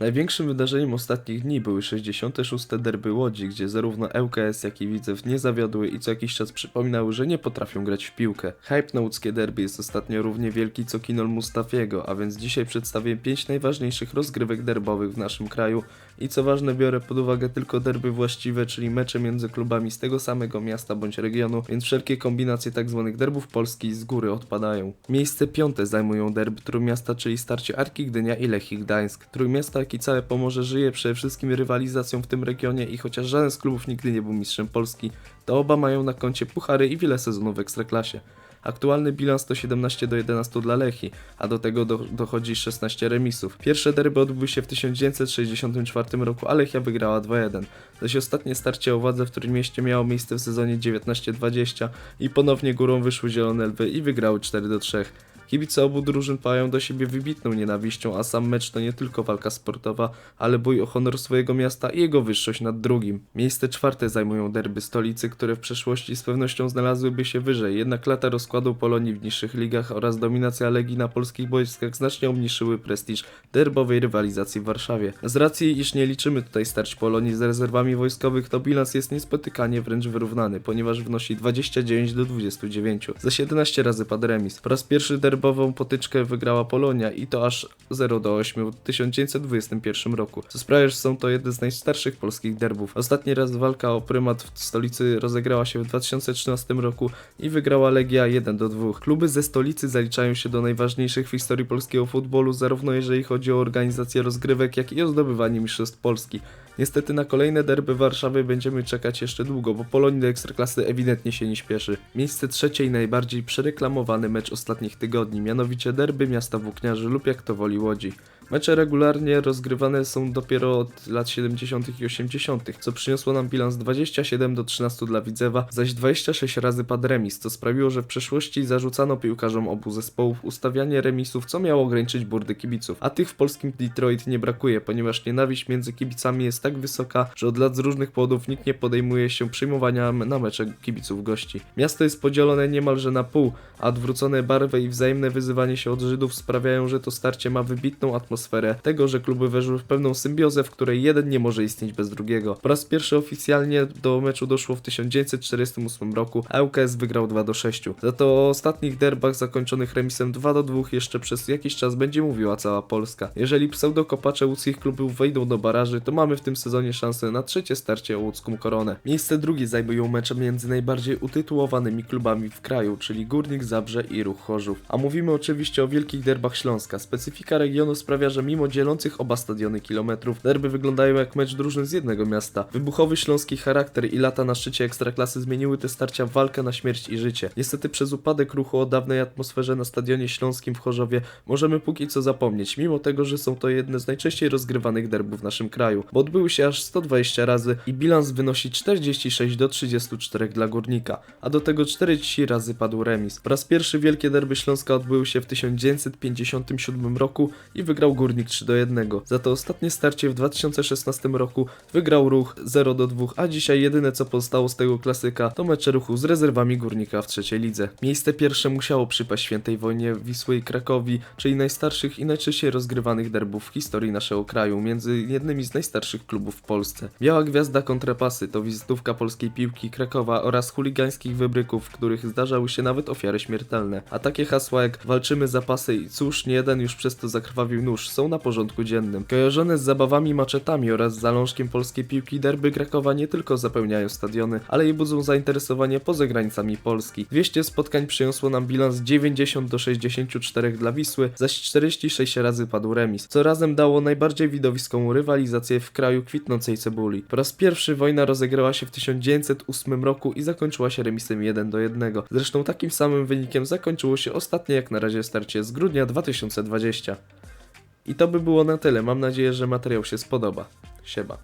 Największym wydarzeniem ostatnich dni były 66. derby Łodzi, gdzie zarówno ŁKS jak i Widzew nie zawiodły i co jakiś czas przypominały, że nie potrafią grać w piłkę. Hype na łódzkie derby jest ostatnio równie wielki co Kinol Mustafiego, a więc dzisiaj przedstawię 5 najważniejszych rozgrywek derbowych w naszym kraju i co ważne biorę pod uwagę tylko derby właściwe, czyli mecze między klubami z tego samego miasta bądź regionu, więc wszelkie kombinacje tzw. derbów Polski z góry odpadają. Miejsce piąte zajmują derby Trójmiasta, czyli starcie Arki Gdynia i Lechii Gdańsk. Trójmiasta jak i całe Pomorze żyje przede wszystkim rywalizacją w tym regionie i chociaż żaden z klubów nigdy nie był mistrzem Polski, to oba mają na koncie puchary i wiele sezonów w Ekstraklasie. Aktualny bilans to 17 do 11 dla Lechi, a do tego do, dochodzi 16 remisów. Pierwsze derby odbyły się w 1964 roku, a Lechia wygrała 2-1. Zaś ostatnie starcie o władzę w którym mieście miało miejsce w sezonie 19-20 i ponownie górą wyszły Zielone Lwy i wygrały 4-3. Kibice obu drużyn pają do siebie wybitną nienawiścią, a sam mecz to nie tylko walka sportowa, ale bój o honor swojego miasta i jego wyższość nad drugim. Miejsce czwarte zajmują derby stolicy, które w przeszłości z pewnością znalazłyby się wyżej, jednak lata rozkładu Polonii w niższych ligach oraz dominacja Legii na polskich boiskach znacznie obniżyły prestiż derbowej rywalizacji w Warszawie. Z racji, iż nie liczymy tutaj starć Polonii z rezerwami wojskowych, to bilans jest niespotykanie wręcz wyrównany, ponieważ wynosi 29 do 29. Za 17 razy padł remis. Po raz pierwszy derbową potyczkę wygrała Polonia i to aż 0 do 8 w 1921 roku, co sprawia, że są to jedne z najstarszych polskich derbów. Ostatni raz walka o prymat w stolicy rozegrała się w 2013 roku i wygrała Legia 1 do 2. Kluby ze stolicy zaliczają się do najważniejszych w historii polskiego futbolu, zarówno jeżeli chodzi o organizację rozgrywek, jak i o zdobywanie mistrzostw Polski. Niestety na kolejne derby Warszawy będziemy czekać jeszcze długo, bo Polonii do Ekstraklasy ewidentnie się nie śpieszy. Miejsce trzecie i najbardziej przereklamowany mecz ostatnich tygodni, mianowicie derby miasta Włókniarzy lub jak to woli Łodzi. Mecze regularnie rozgrywane są dopiero od lat 70. i 80., co przyniosło nam bilans 27 do 13 dla Widzewa, zaś 26 razy padł remis, co sprawiło, że w przeszłości zarzucano piłkarzom obu zespołów ustawianie remisów, co miało ograniczyć burdy kibiców. A tych w polskim Detroit nie brakuje, ponieważ nienawiść między kibicami jest tak wysoka, że od lat z różnych powodów nikt nie podejmuje się przyjmowania na mecze kibiców gości. Miasto jest podzielone niemalże na pół, a odwrócone barwy i wzajemne wyzywanie się od Żydów sprawiają, że to starcie ma wybitną atmosferę tego, że kluby weszły w pewną symbiozę, w której jeden nie może istnieć bez drugiego. Po raz pierwszy oficjalnie do meczu doszło w 1948 roku, a ŁKS wygrał 2 do 6. Za to o ostatnich derbach zakończonych remisem 2 do 2 jeszcze przez jakiś czas będzie mówiła cała Polska. Jeżeli pseudokopacze łódzkich klubów wejdą do baraży, to mamy w tym sezonie szansę na trzecie starcie o łódzką koronę. Miejsce drugie zajmują mecze między najbardziej utytułowanymi klubami w kraju, czyli Górnik Zabrze i Ruch Chorzów. A mówimy oczywiście o wielkich derbach Śląska. Specyfika regionu sprawia, że mimo dzielących oba stadiony kilometrów, derby wyglądają jak mecz drużyn z jednego miasta. Wybuchowy śląski charakter i lata na szczycie ekstraklasy zmieniły te starcia w walkę na śmierć i życie. Niestety przez upadek ruchu o dawnej atmosferze na stadionie śląskim w Chorzowie możemy póki co zapomnieć, mimo tego, że są to jedne z najczęściej rozgrywanych derbów w naszym kraju, bo odbyły się aż 120 razy i bilans wynosi 46 do 34 dla Górnika, a do tego 40 razy padł remis. Po raz pierwszy wielkie derby Śląska odbyły się w 1957 roku i wygrał Górnik 3 do 1. Za to ostatnie starcie w 2016 roku wygrał Ruch 0 do 2, a dzisiaj jedyne co pozostało z tego klasyka to mecze Ruchu z rezerwami Górnika w trzeciej lidze. Miejsce pierwsze musiało przypaść świętej wojnie Wisły i Krakowi, czyli najstarszych i najczęściej rozgrywanych derbów w historii naszego kraju, między jednymi z najstarszych klubów w Polsce. Biała Gwiazda kontrapasy to wizytówka polskiej piłki Krakowa oraz chuligańskich wybryków, w których zdarzały się nawet ofiary śmiertelne. A takie hasła jak walczymy za pasy i cóż, nie jeden już przez to zakrwawił nóż są na porządku dziennym. Kojarzone z zabawami maczetami oraz zalążkiem polskiej piłki derby Krakowa nie tylko zapełniają stadiony, ale i budzą zainteresowanie poza granicami Polski. 200 spotkań przyniosło nam bilans 90 do 64 dla Wisły, zaś 46 razy padł remis, co razem dało najbardziej widowiską rywalizację w kraju kwitnącej cebuli. Po raz pierwszy wojna rozegrała się w 1908 roku i zakończyła się remisem 1 do 1. Zresztą takim samym wynikiem zakończyło się ostatnie jak na razie starcie z grudnia 2020. I to by było na tyle. Mam nadzieję, że materiał się spodoba. Siema.